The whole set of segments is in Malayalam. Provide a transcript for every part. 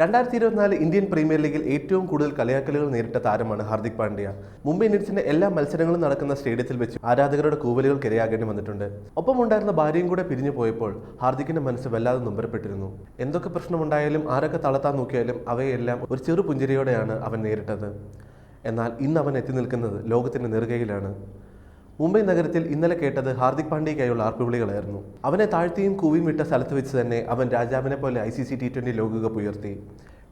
രണ്ടായിരത്തി ഇരുപത്തിനാല് ഇന്ത്യൻ പ്രീമിയർ ലീഗിൽ ഏറ്റവും കൂടുതൽ കളിയാക്കലുകൾ നേരിട്ട താരമാണ് ഹാർദിക് പാണ്ഡ്യ. മുംബൈ ഇന്ത്യൻസിന്റെ എല്ലാ മത്സരങ്ങളും നടക്കുന്ന സ്റ്റേഡിയത്തിൽ വെച്ച് ആരാധകരുടെ കൂവലുകൾക്ക് ഇരയാകേണ്ടി വന്നിട്ടുണ്ട്. ഒപ്പം ഉണ്ടായിരുന്ന ഭാര്യയും കൂടെ പിരിഞ്ഞു പോയപ്പോൾ ഹാർദിക്കിന്റെ മനസ്സ് വല്ലാതെ നൊമ്പരപ്പെട്ടിരുന്നു. എന്തൊക്കെ പ്രശ്നമുണ്ടായാലും ആരൊക്കെ തളർത്താൻ നോക്കിയാലും അവയെല്ലാം ഒരു ചെറു പുഞ്ചിരിയോടെയാണ് അവൻ നേരിട്ടത്. എന്നാൽ ഇന്ന് അവൻ എത്തി നിൽക്കുന്നത് ലോകത്തിന്റെ നെറുകയിലാണ്. മുംബൈ നഗരത്തിൽ ഇന്നലെ കേട്ടത് ഹാർദിക് പാണ്ഡ്യയ്ക്കായുള്ള ആർപ്പുവിളികളായിരുന്നു. അവനെ താഴ്ത്തിയും കൂവിയും വിട്ട സ്ഥലത്ത് വെച്ച് തന്നെ അവൻ രാജാവിനെ പോലെ I C C T twenty ലോകകപ്പ് ഉയർത്തി.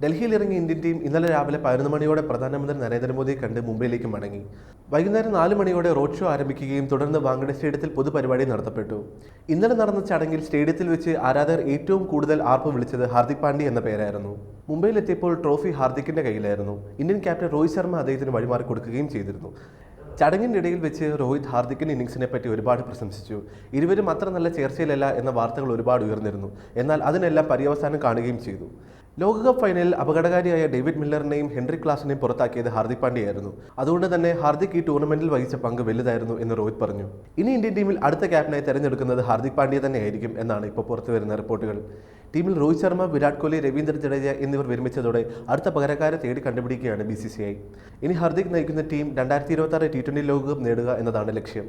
ഡൽഹിയിൽ ഇറങ്ങിയ ഇന്ത്യൻ ടീം ഇന്നലെ രാവിലെ പതിനൊന്ന് മണിയോടെ പ്രധാനമന്ത്രി നരേന്ദ്രമോദിയെ കണ്ട് മുംബൈയിലേക്ക് മടങ്ങി. വൈകുന്നേരം നാല് മണിയോടെ റോഡ് ഷോ ആരംഭിക്കുകയും തുടർന്ന് വാങ്കഡെ സ്റ്റേഡിയത്തിൽ പൊതുപരിപാടി നടത്തപ്പെട്ടു. ഇന്നലെ നടന്ന ചടങ്ങിൽ സ്റ്റേഡിയത്തിൽ വെച്ച് ആരാധകർ ഏറ്റവും കൂടുതൽ ആർപ്പ് വിളിച്ചത് ഹാർദിക് പാണ്ഡ്യ എന്ന പേരായിരുന്നു. മുംബൈയിലെത്തിയപ്പോൾ ട്രോഫി ഹാർദിക്കിന്റെ കയ്യിലായിരുന്നു. ഇന്ത്യൻ ക്യാപ്റ്റൻ രോഹിത് ശർമ്മ അദ്ദേഹത്തിന് വഴിമാറി കൊടുക്കുകയും ചെയ്തിരുന്നു. ചടങ്ങിന്റെ ഇടയിൽ വെച്ച് രോഹിത് ഹാർദിക്കിന്റെ ഇന്നിങ്സിനെ പറ്റി ഒരുപാട് പ്രശംസിച്ചു. ഇരുവരും അത്ര നല്ല ചേർച്ചയിലല്ല എന്ന വാർത്തകൾ ഒരുപാട് ഉയർന്നിരുന്നു. എന്നാൽ അതിനെല്ലാം പര്യവസാനം കാണുകയും ചെയ്തു. ലോകകപ്പ് ഫൈനലിൽ അപകടകാരിയായ ഡേവിഡ് മില്ലറിനെയും ഹെൻറി ക്ലാസിനെയും പുറത്താക്കിയത് ഹാർദിക് പാണ്ഡ്യയായിരുന്നു. അതുകൊണ്ട് തന്നെ ഹാർദിക് ഈ ടൂർണമെന്റിൽ വഹിച്ച പങ്ക് വലുതായിരുന്നു എന്ന് രോഹിത് പറഞ്ഞു. ഇനി ഇന്ത്യൻ ടീമിൽ അടുത്ത ക്യാപ്റ്റനായി തെരഞ്ഞെടുക്കുന്നത് ഹാർദിക് പാണ്ഡ്യ തന്നെയായിരിക്കും എന്നാണ് ഇപ്പോൾ പുറത്തു വരുന്ന റിപ്പോർട്ടുകൾ. ടീമിൽ രോഹിത് ശർമ്മ വിരാട് കോഹ്ലി രവീന്ദ്ര ജഡേജ എന്നിവർ വിരമിച്ചതോടെ അടുത്ത പകരക്കാരെ തേടി കണ്ടുപിടിക്കുകയാണ് ബി സി സി ഐ. ഇനി ഹർദിക് നയിക്കുന്ന ടീം രണ്ടായിരത്തി ഇരുപത്തി ടി ട്വന്റി ലോകകപ്പ് നേടുക എന്നതാണ് ലക്ഷ്യം.